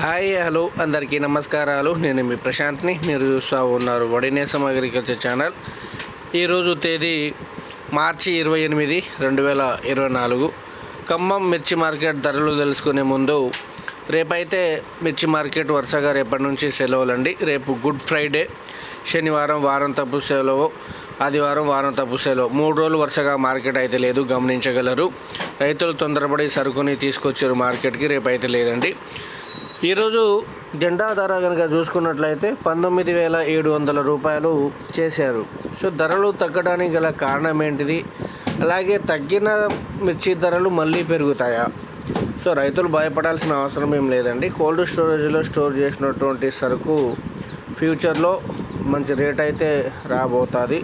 Hi hello అందరికీ నమస్కారాలు. నేను మీ ప్రశాంత్ని. మీరు చూస్తూ ఉన్నారు వడినేసం అగ్రికల్చర్ ఛానల్. ఈరోజు తేదీ మార్చి ఇరవై ఎనిమిది రెండు వేల ఇరవై నాలుగు. ఖమ్మం మిర్చి మార్కెట్ ధరలు తెలుసుకునే ముందు రేపైతే మిర్చి మార్కెట్ వరుసగా రేపటి నుంచి సెలవులండి. రేపు గుడ్ ఫ్రైడే. శనివారం వారం తప్పు సెలవు ఆదివారం వారం తప్పు సెలవు. మూడు రోజులు వరుసగా మార్కెట్ అయితే లేదు గమనించగలరు. రైతులు తొందరపడి సరుకుని తీసుకొచ్చారు మార్కెట్కి రేపు అయితే లేదండి. ఈరోజు జెండా ధర కనుక చూసుకున్నట్లయితే పంతొమ్మిది వేల ఏడు వందల రూపాయలు చేశారు. సో ధరలు తగ్గడానికి గల కారణం ఏంటిది? అలాగే తగ్గిన మిర్చి ధరలు మళ్ళీ పెరుగుతాయా? సో రైతులు భయపడాల్సిన అవసరం ఏం లేదండి. కోల్డ్ స్టోరేజ్లో స్టోర్ చేసినటువంటి సరుకు ఫ్యూచర్లో మంచి రేట్ అయితే రాబోతుంది.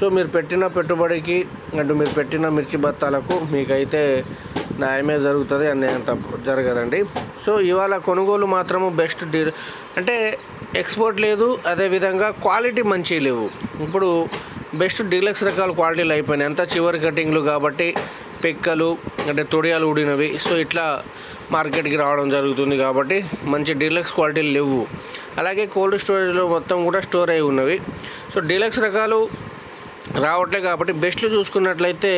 సో మీరు పెట్టిన పెట్టుబడికి అండ్ మీరు పెట్టిన మిర్చి బత్తాలకు మీకైతే న్యాయమే జరుగుతుంది అన్యాయం తప్పు జరగదండి. సో ఇవాళ కొనుగోలు మాత్రము బెస్ట్ డీల్. అంటే ఎక్స్పోర్ట్ లేదు అదేవిధంగా క్వాలిటీ మంచి లేవు. ఇప్పుడు బెస్ట్ డీలక్స్ రకాల క్వాలిటీలు అయిపోయినాయి. అంతా చివరి కటింగ్లు కాబట్టి పెక్కలు అంటే తొడియాలు ఊడినవి. సో ఇట్లా మార్కెట్కి రావడం జరుగుతుంది కాబట్టి మంచి డీలక్స్ క్వాలిటీలు లేవు. అలాగే కోల్డ్ స్టోరేజ్లో మొత్తం కూడా స్టోర్ అయి ఉన్నవి. సో డీలక్స్ రకాలు రావట్లే కాబట్టి బెస్ట్లు చూసుకున్నట్లయితే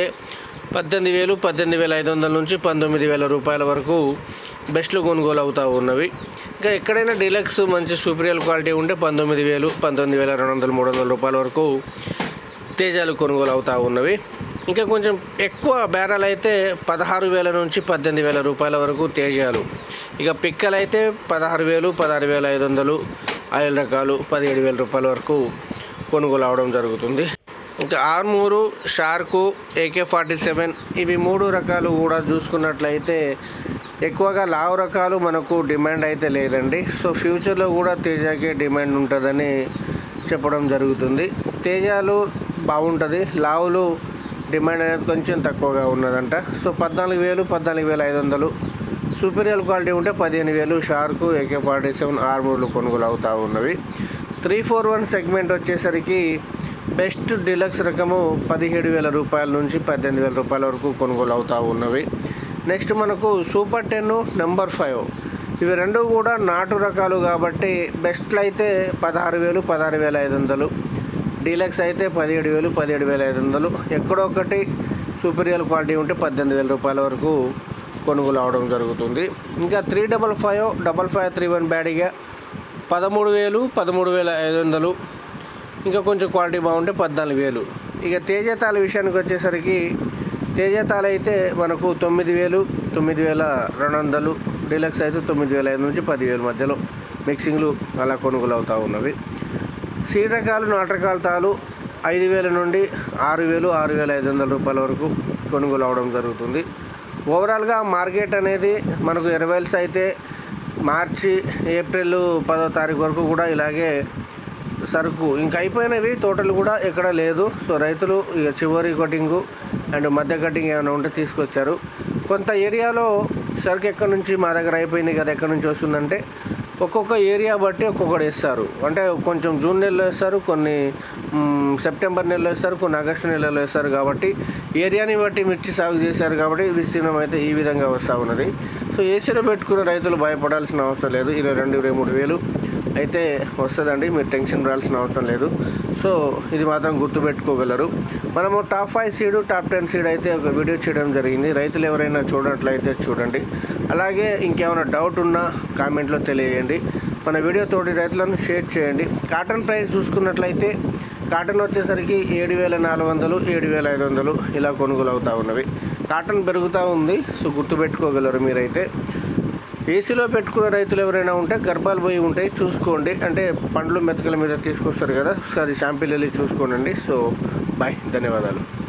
పద్దెనిమిది వేలు పద్దెనిమిది వేల ఐదు వందల నుంచి పంతొమ్మిది వేల రూపాయల వరకు బెస్ట్లు కొనుగోలు అవుతూ ఉన్నవి. ఇంకా ఎక్కడైనా డీలక్స్ మంచి సూపీరియర్ క్వాలిటీ ఉంటే పంతొమ్మిది వేలు పంతొమ్మిది వేల రెండు వందలు మూడు వందల రూపాయల వరకు తేజాలు కొనుగోలు అవుతూ ఉన్నవి. ఇంకా కొంచెం ఎక్కువ బ్యారల్ అయితే పదహారు వేల నుంచి పద్దెనిమిది వేల రూపాయల వరకు తేజాలు. ఇక పిక్కలు అయితే పదహారు వేలు పదహారు వేల ఐదు వందలు ఆయిల్ రకాలు పదిహేడు వేల రూపాయల వరకు కొనుగోలు అవడం జరుగుతుంది. ఇంకా armour shark AK forty seven ఇవి మూడు రకాలు కూడా చూసుకున్నట్లయితే ఎక్కువగా లావు రకాలు మనకు డిమాండ్ అయితే లేదండి. సో ఫ్యూచర్లో కూడా తేజాకే డిమాండ్ ఉంటుందని చెప్పడం జరుగుతుంది. తేజాలు బాగుంటుంది లావులు డిమాండ్ అనేది కొంచెం తక్కువగా ఉన్నదంట. సో పద్నాలుగు వేలు పద్నాలుగు వేల ఐదు వందలు. సూపీరియల్ క్వాలిటీ ఉంటే పదిహేను వేలు షార్కు ఏకే ఫార్టీ సెవెన్ ఆర్మూర్లు కొనుగోలు అవుతూ ఉన్నవి. త్రీ ఫోర్ వన్ సెగ్మెంట్ వచ్చేసరికి బెస్ట్ డిలక్స్ రకము పదిహేడు వేల రూపాయల నుంచి పద్దెనిమిది వేల రూపాయల వరకు కొనుగోలు అవుతూ ఉన్నవి. నెక్స్ట్ మనకు సూపర్ టెన్ నెంబర్ ఫైవ్. ఇవి రెండు కూడా నాటు రకాలు కాబట్టి బెస్ట్లు అయితే పదహారు వేలు పదహారు వేల ఐదు వందలు. డీలక్స్ అయితే పదిహేడు వేలు పదిహేడు వేల ఐదు వందలు. ఎక్కడో ఒకటి సూపీరియర్ క్వాలిటీ ఉంటే పద్దెనిమిది వేల రూపాయల వరకు కొనుగోలు అవడం జరుగుతుంది. ఇంకా three double five double five three one బ్యాడీగా పదమూడు వేలు పదమూడు వేల ఐదు వందలు. ఇంకా కొంచెం క్వాలిటీ బాగుంటే పద్నాలుగు వేలు. ఇక తేజతాల విషయానికి వచ్చేసరికి తేజతాలు అయితే మనకు తొమ్మిది వేలు తొమ్మిది వేల రెండు వందలు డీలక్స్ అయితే తొమ్మిది వేల ఐదు నుంచి పదివేల మధ్యలో మిక్సింగ్లు అలా కొనుగోలు అవుతూ ఉన్నవి. సీడ్ రకాలు నాటు రకాల తాలు ఐదు వేల నుండి ఆరు వేలు ఆరు వేల ఐదు వందల రూపాయల వరకు కొనుగోలు అవడం జరుగుతుంది. ఓవరాల్గా మార్కెట్ అనేది మనకు ఎరవైల్స్ అయితే మార్చి ఏప్రిల్ పదో తారీఖు వరకు కూడా ఇలాగే సరుకు. ఇంకా అయిపోయినవి తోటలు కూడా ఎక్కడ లేదు. సో రైతులు ఇక చివరి కటింగు అండ్ మధ్య కటింగ్ ఏమైనా ఉంటే తీసుకొచ్చారు. కొంత ఏరియాలో సరుకు ఎక్కడి నుంచి మా దగ్గర అయిపోయింది కదా ఎక్కడి నుంచి వస్తుందంటే ఒక్కొక్క ఏరియా బట్టి ఒక్కొక్కటి వేస్తారు. అంటే కొంచెం జూన్ నెలలో వేస్తారు కొన్ని సెప్టెంబర్ నెలలో వేస్తారు కొన్ని ఆగస్టు నెలలో వేస్తారు కాబట్టి ఏరియాని బట్టి మిర్చి సాగు చేశారు కాబట్టి విస్తీర్ణం అయితే ఈ విధంగా వస్తూ ఉన్నది. సో ఏసీలో పెట్టుకున్న రైతులు భయపడాల్సిన అవసరం లేదు. ఇరవై రెండు ఇరవై మూడు వేలు అయితే వస్తుందండి మీరు టెన్షన్ పడాల్సిన అవసరం లేదు. సో ఇది మాత్రం గుర్తుపెట్టుకోగలరు. మనము top five seed top ten seed అయితే ఒక వీడియో చేయడం జరిగింది. రైతులు ఎవరైనా చూడట్లయితే చూడండి. అలాగే ఇంకేమైనా డౌట్ ఉన్నా కామెంట్లో తెలియజేయండి. మన వీడియో తోటి రైతులను షేర్ చేయండి. కాటన్ ప్రైస్ చూసుకున్నట్లయితే కాటన్ వచ్చేసరికి ఏడు వేల నాలుగు వందలు ఏడు వేల ఐదు వందలు ఇలా కొనుగోలు అవుతూ ఉన్నవి. కాటన్ పెరుగుతూ ఉంది సో గుర్తుపెట్టుకోగలరు మీరైతే. ఏసీలో పెట్టుకున్న రైతులు ఎవరైనా ఉంటే గర్భాలు పోయి ఉంటాయి చూసుకోండి. అంటే పండ్లు మెతకల మీద తీసుకొస్తారు కదా. సో అది వెళ్ళి చూసుకోండి సో బాయ్. ధన్యవాదాలు.